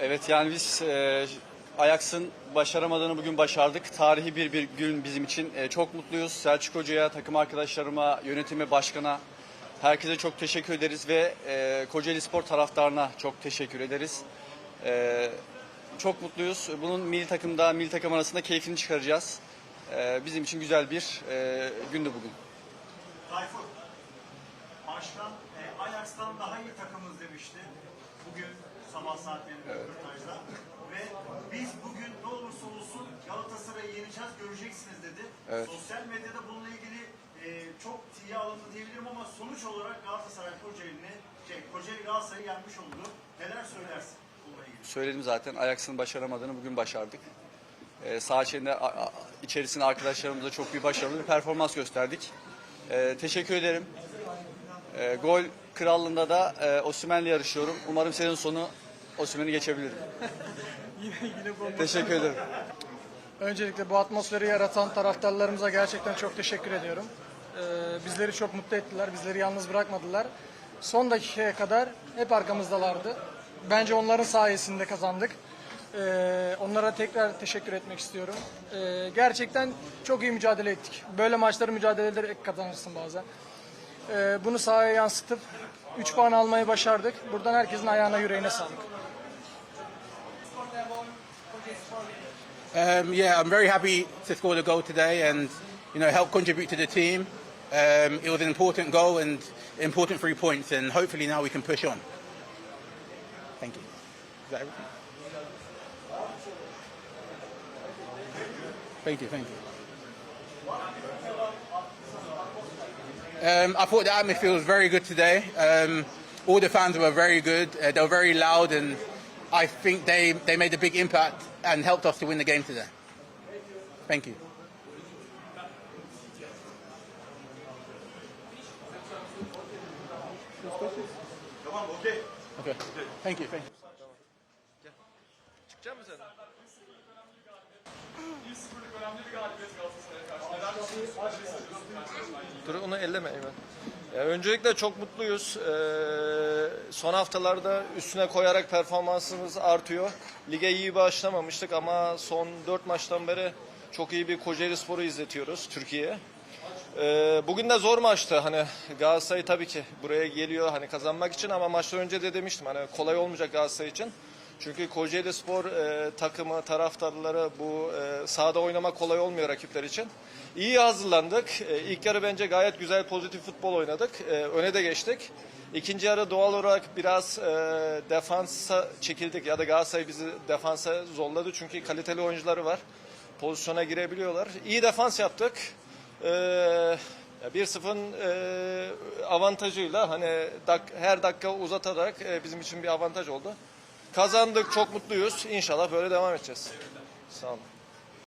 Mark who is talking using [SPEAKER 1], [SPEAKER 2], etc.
[SPEAKER 1] Evet yani biz e, Ajax'ın başaramadığını bugün başardık. Tarihi bir, bir gün bizim için. E, çok mutluyuz. Selçuk Hoca'ya, takım arkadaşlarıma, yönetime, başkana, herkese çok teşekkür ederiz ve e, Kocaeli Spor taraftarına çok teşekkür ederiz. E, çok mutluyuz. Bunun milli takımda, milli takım arasında keyfini çıkaracağız. E, bizim için güzel bir e, gündü bugün.
[SPEAKER 2] Tayfun başkan e, Ajax'tan daha iyi takımız demişti. Bugün sabah saatlerinde röportajda. Ve biz bugün ne olursa olsun Galatasaray'ı yeneceğiz, göreceksiniz dedi.
[SPEAKER 1] Evet.
[SPEAKER 2] Sosyal medyada bununla ilgili e, çok tiye alındı diyebilirim ama sonuç olarak Galatasaray Kocaeli'ni, şey, Kocaeli Galatasaray'ı yenmiş oldu. Neler söylersin?
[SPEAKER 1] Söyledim zaten Ajax'ın başaramadığını bugün başardık. Ee, saha içinde, içerisinde arkadaşlarımıza çok bir başarılı bir performans gösterdik. Ee, teşekkür ederim. Ee, gol krallığında da e, Osimhen'le yarışıyorum. Umarım sezon sonu Osimhen'i geçebilirim.
[SPEAKER 3] Yine, yine.
[SPEAKER 1] Teşekkür ederim.
[SPEAKER 3] Öncelikle bu atmosferi yaratan taraftarlarımıza gerçekten çok teşekkür ediyorum. Ee, bizleri çok mutlu ettiler, bizleri yalnız bırakmadılar. Son dakikaya kadar hep arkamızdalardı. Bence onların sayesinde kazandık. Ee, onlara tekrar teşekkür etmek istiyorum. Ee, gerçekten çok iyi mücadele ettik. Böyle maçları mücadele ederek kazanırsın bazen. Ee, bunu sahaya yansıtıp 3 puan almayı başardık. Buradan herkesin ayağına yüreğine sağlık.
[SPEAKER 4] Um, yeah, I'm very happy to score the goal today and you know help contribute to the team. Um, it was an important goal and important three points, and hopefully now we can push on. Thank you. Is that everything? Thank you. Thank you. Um, I thought the atmosphere was very good today. Um, all the fans were very good. Uh, they were very loud, and I think they, they made a big impact and helped us to win the game today. Thank you. Okay. Thank you. Thank you.
[SPEAKER 5] Dur onu elleme Eymen. Ya öncelikle çok mutluyuz. Ee, son haftalarda üstüne koyarak performansımız artıyor. Lige iyi başlamamıştık ama son 4 maçtan beri çok iyi bir Kocaeli Spor'u izletiyoruz Türkiye'ye. Ee, bugün de zor maçtı. Hani Galatasaray tabii ki buraya geliyor hani kazanmak için ama maçtan önce de demiştim hani kolay olmayacak Galatasaray için. Çünkü Kocaeli Spor e, takımı, taraftarları bu e, sahada oynamak kolay olmuyor rakipler için. İyi hazırlandık. E, ilk yarı bence gayet güzel pozitif futbol oynadık. E, öne de geçtik. İkinci yarı doğal olarak biraz e, defansa çekildik ya da Galatasaray bizi defansa zorladı çünkü kaliteli oyuncuları var. Pozisyona girebiliyorlar. İyi defans yaptık. Ee, 1-0'ın e, avantajıyla hani dak- her dakika uzatarak e, bizim için bir avantaj oldu. Kazandık, çok mutluyuz. İnşallah böyle devam edeceğiz. Sağ olun.